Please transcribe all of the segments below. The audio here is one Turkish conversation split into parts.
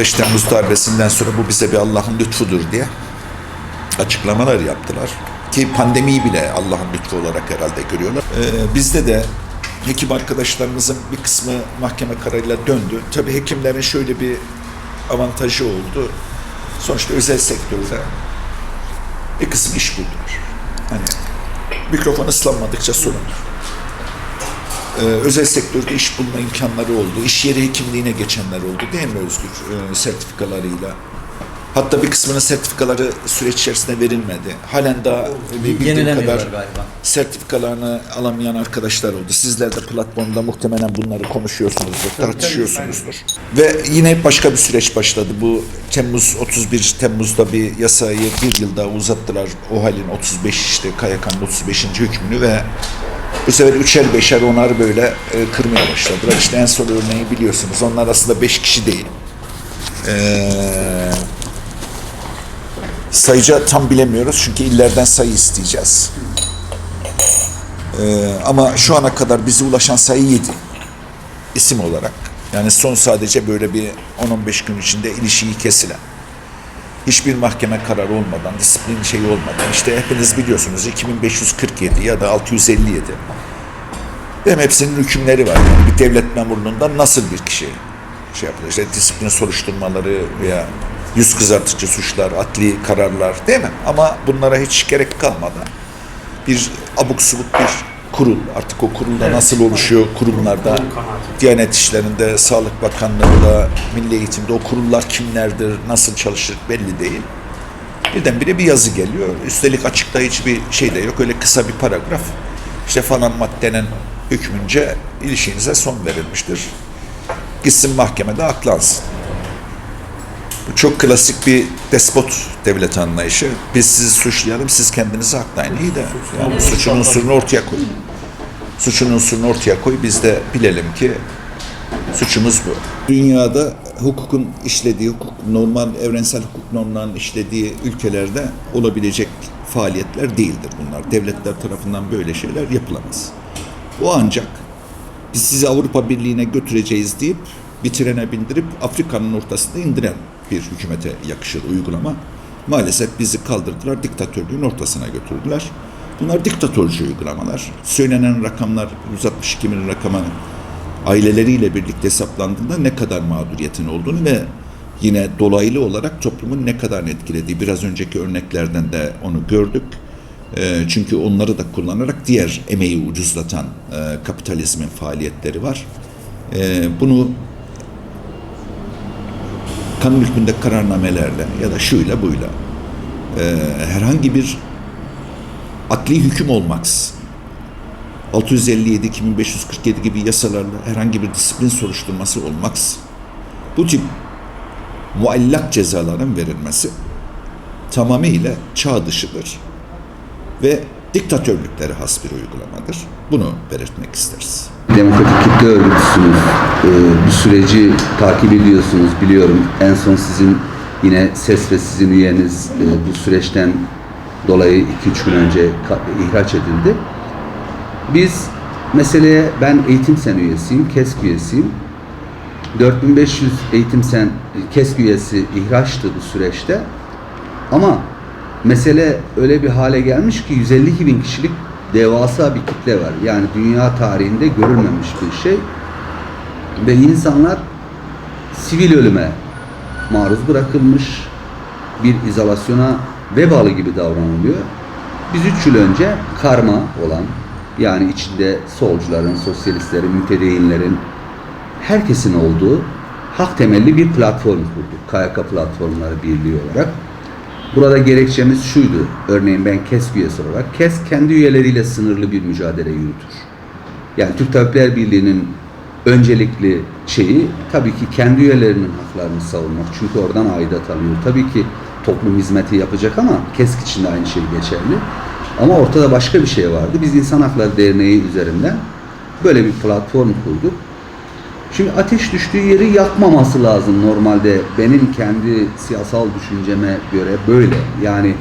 15 Temmuz darbesinden sonra bu bize bir Allah'ın lütfudur diye açıklamalar yaptılar. Ki pandemiyi bile Allah'ın lütfu olarak herhalde görüyorlar. Ee, bizde de hekim arkadaşlarımızın bir kısmı mahkeme kararıyla döndü. Tabii hekimlerin şöyle bir avantajı oldu. Sonuçta özel sektörde bir kısım iş buldular. Hani mikrofon ıslanmadıkça sorundur. Ee, özel sektörde iş bulma imkanları oldu. İş yeri hekimliğine geçenler oldu değil mi Özgür? Ee, sertifikalarıyla. Hatta bir kısmının sertifikaları süreç içerisinde verilmedi. Halen daha bildiğim kadar galiba. sertifikalarını alamayan arkadaşlar oldu. Sizler de platformda muhtemelen bunları konuşuyorsunuzdur, tartışıyorsunuzdur. Ve yine başka bir süreç başladı. Bu Temmuz 31 Temmuz'da bir yasayı bir yıl daha uzattılar. O halin 35 işte KYK'nın 35. hükmünü ve bu sefer üçer beşer onar böyle e, kırmaya başladılar. İşte en son örneği biliyorsunuz. Onlar aslında beş kişi değil. Eee sayıca tam bilemiyoruz çünkü illerden sayı isteyeceğiz. Ee, ama şu ana kadar bize ulaşan sayı 7 isim olarak. Yani son sadece böyle bir 10-15 gün içinde ilişiği kesilen. Hiçbir mahkeme kararı olmadan, disiplin şeyi olmadan. işte hepiniz biliyorsunuz 2547 ya da 657. Hem hepsinin hükümleri var. Yani bir devlet memurluğundan nasıl bir kişi şey yapılır? İşte disiplin soruşturmaları veya yüz kızartıcı suçlar, adli kararlar değil mi? Ama bunlara hiç gerek kalmadan bir abuk subuk bir kurul. Artık o kurulda nasıl oluşuyor kurumlarda? Diyanet İşleri'nde, Sağlık Bakanlığı'nda, Milli Eğitim'de o kurullar kimlerdir, nasıl çalışır belli değil. Birdenbire bir yazı geliyor. Üstelik açıkta hiçbir şey de yok. Öyle kısa bir paragraf. İşte falan maddenin hükmünce ilişkinize son verilmiştir. Gitsin mahkemede aklansın. Bu çok klasik bir despot devlet anlayışı. Biz sizi suçlayalım, siz kendinizi aklayın. İyi de yani suçun unsurunu ortaya koy. Suçun unsurunu ortaya koy. Biz de bilelim ki suçumuz bu. Dünyada hukukun işlediği, hukuk, normal evrensel hukuk normlarının işlediği ülkelerde olabilecek faaliyetler değildir bunlar. Devletler tarafından böyle şeyler yapılamaz. O ancak biz sizi Avrupa Birliği'ne götüreceğiz deyip bir trene bindirip Afrika'nın ortasında indiren bir hükümete yakışır uygulama. Maalesef bizi kaldırdılar, diktatörlüğün ortasına götürdüler. Bunlar diktatörcü uygulamalar. Söylenen rakamlar 162 bin rakamı aileleriyle birlikte hesaplandığında ne kadar mağduriyetin olduğunu ve yine dolaylı olarak toplumun ne kadar etkilediği biraz önceki örneklerden de onu gördük. E, çünkü onları da kullanarak diğer emeği ucuzlatan e, kapitalizmin faaliyetleri var. E, bunu kanun hükmünde kararnamelerle ya da şuyla buyla e, herhangi bir akli hüküm olmaksızın 657 2547 gibi yasalarla herhangi bir disiplin soruşturması olmaksızın bu tip muallak cezaların verilmesi tamamıyla çağ dışıdır ve diktatörlüklere has bir uygulamadır. Bunu belirtmek isteriz. Demokratik kitle örgütüsünüz. Ee, bu süreci takip ediyorsunuz biliyorum. En son sizin yine ses ve sizin üyeniz e, bu süreçten dolayı 2-3 gün önce ihraç edildi. Biz meseleye ben eğitim sen üyesiyim, KESK üyesiyim. 4500 eğitim sen KESK üyesi ihraçtı bu süreçte. Ama mesele öyle bir hale gelmiş ki 152 bin kişilik devasa bir kitle var. Yani dünya tarihinde görülmemiş bir şey. Ve insanlar sivil ölüme maruz bırakılmış bir izolasyona vebalı gibi davranılıyor. Biz üç yıl önce karma olan yani içinde solcuların, sosyalistlerin, mütedeyinlerin herkesin olduğu hak temelli bir platform kurduk. KYK Platformları Birliği olarak. Burada gerekçemiz şuydu. Örneğin ben KESK üyesi olarak KESK kendi üyeleriyle sınırlı bir mücadele yürütür. Yani Türk Tabipler Birliği'nin öncelikli şeyi tabii ki kendi üyelerinin haklarını savunmak. Çünkü oradan aidat alıyor. Tabii ki toplum hizmeti yapacak ama KESK için de aynı şey geçerli. Ama ortada başka bir şey vardı. Biz İnsan Hakları Derneği üzerinden böyle bir platform kurduk. Şimdi ateş düştüğü yeri yakmaması lazım normalde. Benim kendi siyasal düşünceme göre böyle. Yani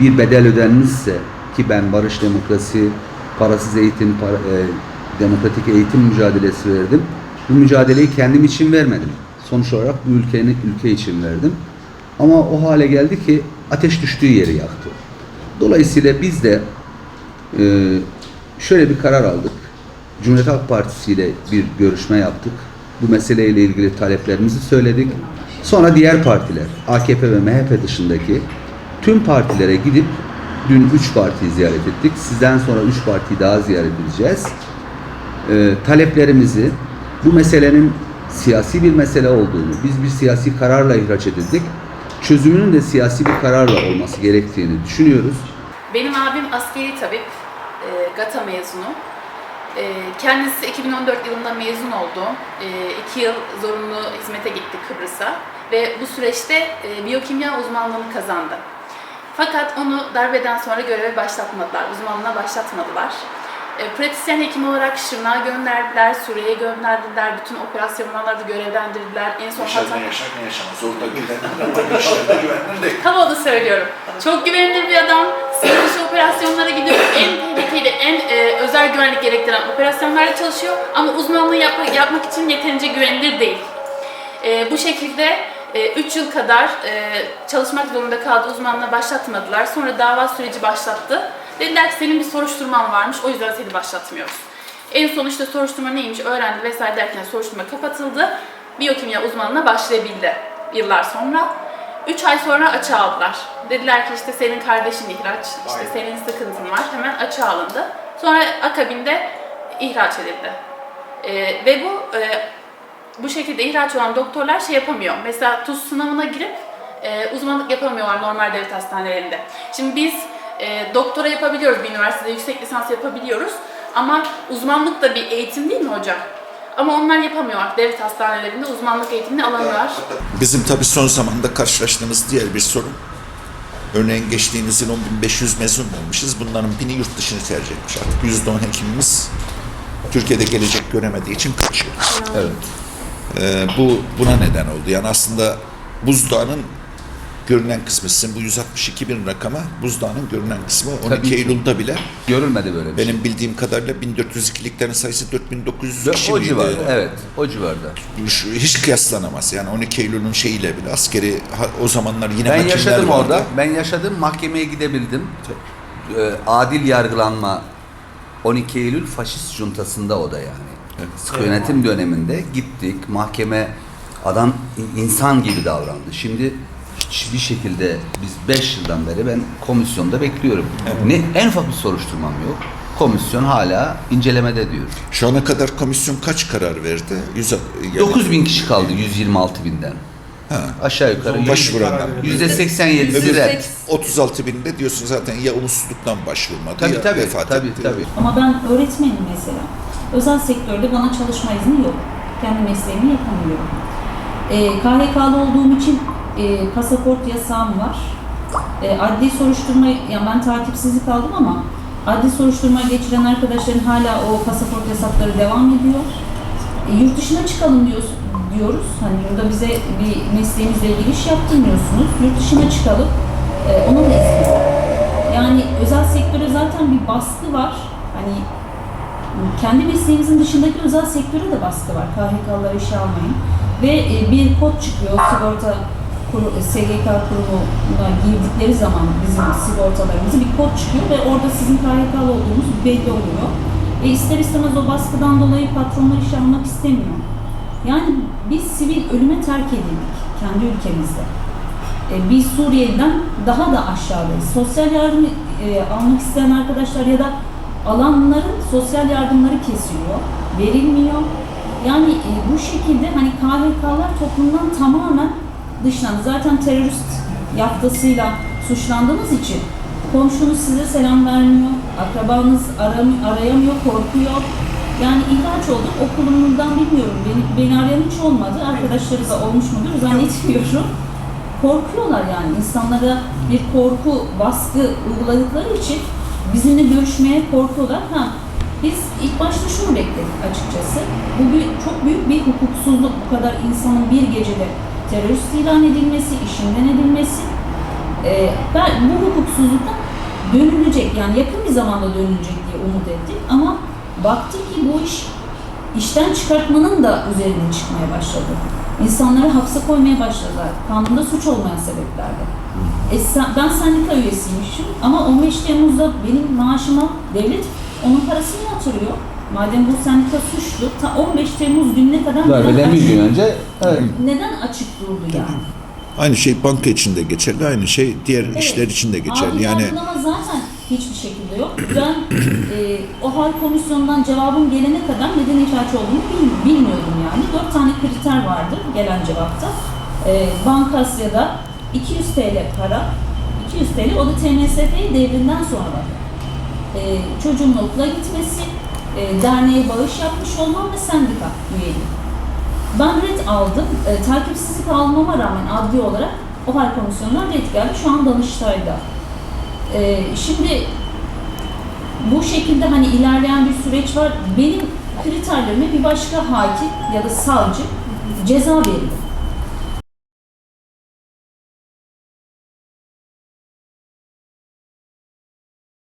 bir bedel ödenmişse ki ben barış demokrasi, parasız eğitim, para- e, demokratik eğitim mücadelesi verdim. Bu mücadeleyi kendim için vermedim. Sonuç olarak bu ülkenin ülke için verdim. Ama o hale geldi ki ateş düştüğü yeri yaktı. Dolayısıyla biz de e, şöyle bir karar aldık. Cumhuriyet Halk Partisi ile bir görüşme yaptık. Bu meseleyle ilgili taleplerimizi söyledik. Sonra diğer partiler, AKP ve MHP dışındaki tüm partilere gidip dün üç partiyi ziyaret ettik. Sizden sonra üç partiyi daha ziyaret edeceğiz. Ee, taleplerimizi bu meselenin siyasi bir mesele olduğunu, biz bir siyasi kararla ihraç edildik. Çözümünün de siyasi bir kararla olması gerektiğini düşünüyoruz. Benim abim askeri tabip, e, GATA mezunu. E, kendisi 2014 yılında mezun oldu. E, iki yıl zorunlu hizmete gitti Kıbrıs'a ve bu süreçte e, biyokimya uzmanlığını kazandı. Fakat onu darbeden sonra göreve başlatmadılar, uzmanlığa başlatmadılar. E, pratisyen hekim olarak Şırnak'a gönderdiler, Suriye'ye gönderdiler, bütün operasyonlarda görevlendirdiler. En son Hatay... yaşar ne yaşamaz. Orada güvenilir, işlerde güvenilir değil. Havalı söylüyorum. Çok güvenilir bir adam. Sınır dışı operasyonlara gidiyor. En tehlikeli, en e, özel güvenlik gerektiren operasyonlarda çalışıyor. Ama uzmanlığı yap- yapmak için yeterince güvenilir değil. E, bu şekilde 3 yıl kadar e, çalışmak zorunda kaldı. Uzmanlığa başlatmadılar. Sonra dava süreci başlattı. Dediler ki senin bir soruşturman varmış. O yüzden seni başlatmıyoruz. En son işte soruşturma neymiş öğrendi vesaire derken soruşturma kapatıldı. Biyokimya uzmanına başlayabildi yıllar sonra. 3 ay sonra açığa aldılar. Dediler ki işte senin kardeşin ihraç, işte senin sıkıntın var. Hemen açığa alındı. Sonra akabinde ihraç edildi. Ee, ve bu e, bu şekilde ihraç olan doktorlar şey yapamıyor. Mesela TUS sınavına girip e, uzmanlık yapamıyorlar normal devlet hastanelerinde. Şimdi biz e, doktora yapabiliyoruz bir üniversitede, yüksek lisans yapabiliyoruz. Ama uzmanlık da bir eğitim değil mi hocam? Ama onlar yapamıyorlar. Devlet hastanelerinde uzmanlık eğitimini alamıyorlar. Bizim tabii son zamanda karşılaştığımız diğer bir sorun. Örneğin geçtiğimiz yıl 10.500 mezun olmuşuz. Bunların bini yurt dışını tercih etmiş. Artık %10 hekimimiz Türkiye'de gelecek göremediği için kaçıyor. Evet. Ee, bu buna neden oldu. Yani aslında buzdağının görünen kısmı, sizin bu 162 bin rakama buzdağının görünen kısmı 12 Tabii ki. Eylül'de bile Görülmedi böyle bir şey. benim bildiğim kadarıyla 1402'liklerin sayısı 4900 Ve kişi o miydi? civarda, evet, o civarda. Şu- hiç kıyaslanamaz. Yani 12 Eylül'ün şeyiyle bile askeri ha- o zamanlar yine Ben makineler yaşadım vardı. orada. Ben yaşadım, mahkemeye gidebildim. Ee, adil yargılanma 12 Eylül faşist juntasında o da yani. Sıkı yönetim döneminde gittik. Mahkeme adam in- insan gibi davrandı. Şimdi hiçbir şekilde biz 5 yıldan beri ben komisyonda bekliyorum. Ne en ufak bir soruşturmam yok. Komisyon hala incelemede diyor. Şu ana kadar komisyon kaç karar verdi? 100, yani 9 bin kişi kaldı 126 binden. Ha. Aşağı yukarı Başvuranlar. yüzde 87'si Öbür red. 36 binde diyorsun zaten ya umutsuzluktan başvurmadı Tabii ya tabii, vefat tabii, etti. tabii. Ama ben öğretmenim mesela. Özel sektörde bana çalışma izni yok. Kendi mesleğimi yapamıyorum. Ee, KHK'lı olduğum için e, pasaport yasağım var. E, adli soruşturma, yani ben takipsizlik aldım ama adli soruşturma geçiren arkadaşların hala o pasaport yasakları devam ediyor. E, yurt dışına çıkalım diyoruz, diyoruz. Hani burada bize bir mesleğimizle ilgili iş yaptırmıyorsunuz. Yurt dışına çıkalım. E, onun yok. Yani özel sektöre zaten bir baskı var. Hani kendi mesleğimizin dışındaki özel sektöre de baskı var. KHK'ları işe almayın. Ve e, bir kod çıkıyor sigorta kuru, e, SGK kurumuna girdikleri zaman bizim sigortalarımızı bir kod çıkıyor ve orada sizin KHK'lı olduğunuz belli oluyor. E ister istemez o baskıdan dolayı patronlar işe almak istemiyor. Yani biz sivil ölüme terk edildik kendi ülkemizde. E, biz Suriye'den daha da aşağıdayız. Sosyal yardım e, almak isteyen arkadaşlar ya da alanların sosyal yardımları kesiliyor, verilmiyor. Yani e, bu şekilde hani KHK'lar toplumdan tamamen dışlandı. Zaten terörist yaftasıyla suçlandığınız için komşunuz size selam vermiyor, akrabanız aram- arayamıyor, korkuyor. Yani ihraç olduk, okulumdan bilmiyorum, beni, beni arayan hiç olmadı. Arkadaşları da olmuş mudur zannetmiyorum korkuyorlar yani insanlara bir korku baskı uyguladıkları için bizimle görüşmeye korkuyorlar. Ha biz ilk başta şunu bekledik açıkçası. Bu bir, çok büyük bir hukuksuzluk. Bu kadar insanın bir gecede terörist ilan edilmesi, işinden edilmesi. Ee, ben bu hukuksuzluktan dönülecek yani yakın bir zamanda dönülecek diye umut ettik ama baktık ki bu iş işten çıkartmanın da üzerine çıkmaya başladı. İnsanları hapse koymaya başladılar. Kanunda suç olmayan sebeplerde. E sen- ben sendika üyesiymişim ama 15 Temmuz'da benim maaşıma devlet onun parasını yatırıyor. Madem bu sendika suçlu, ta 15 Temmuz gününe kadar Darbeden bir gün önce evet. neden açık durdu yani? Aynı şey banka için de geçerli, aynı şey diğer Evet. işler için de geçerli. Yani yargılama zaten hiçbir şekilde yok. Ben e, o hal komisyonundan cevabım gelene kadar neden ihraç olduğunu bil- bilmiyordum yani. Dört tane kriter vardı gelen cevapta. E, Bankasya'da 200 TL para, 200 TL o da TMSF devrinden sonra var. E, çocuğumun okula gitmesi, e, derneğe bağış yapmış olmam ve sendika üyeliği. Ben red aldım. E, takipsizlik almama rağmen adli olarak o hal komisyonundan red geldi. Şu an Danıştay'da. E, şimdi bu şekilde hani ilerleyen bir süreç var. Benim kriterlerime bir başka hakim ya da savcı ceza verildi.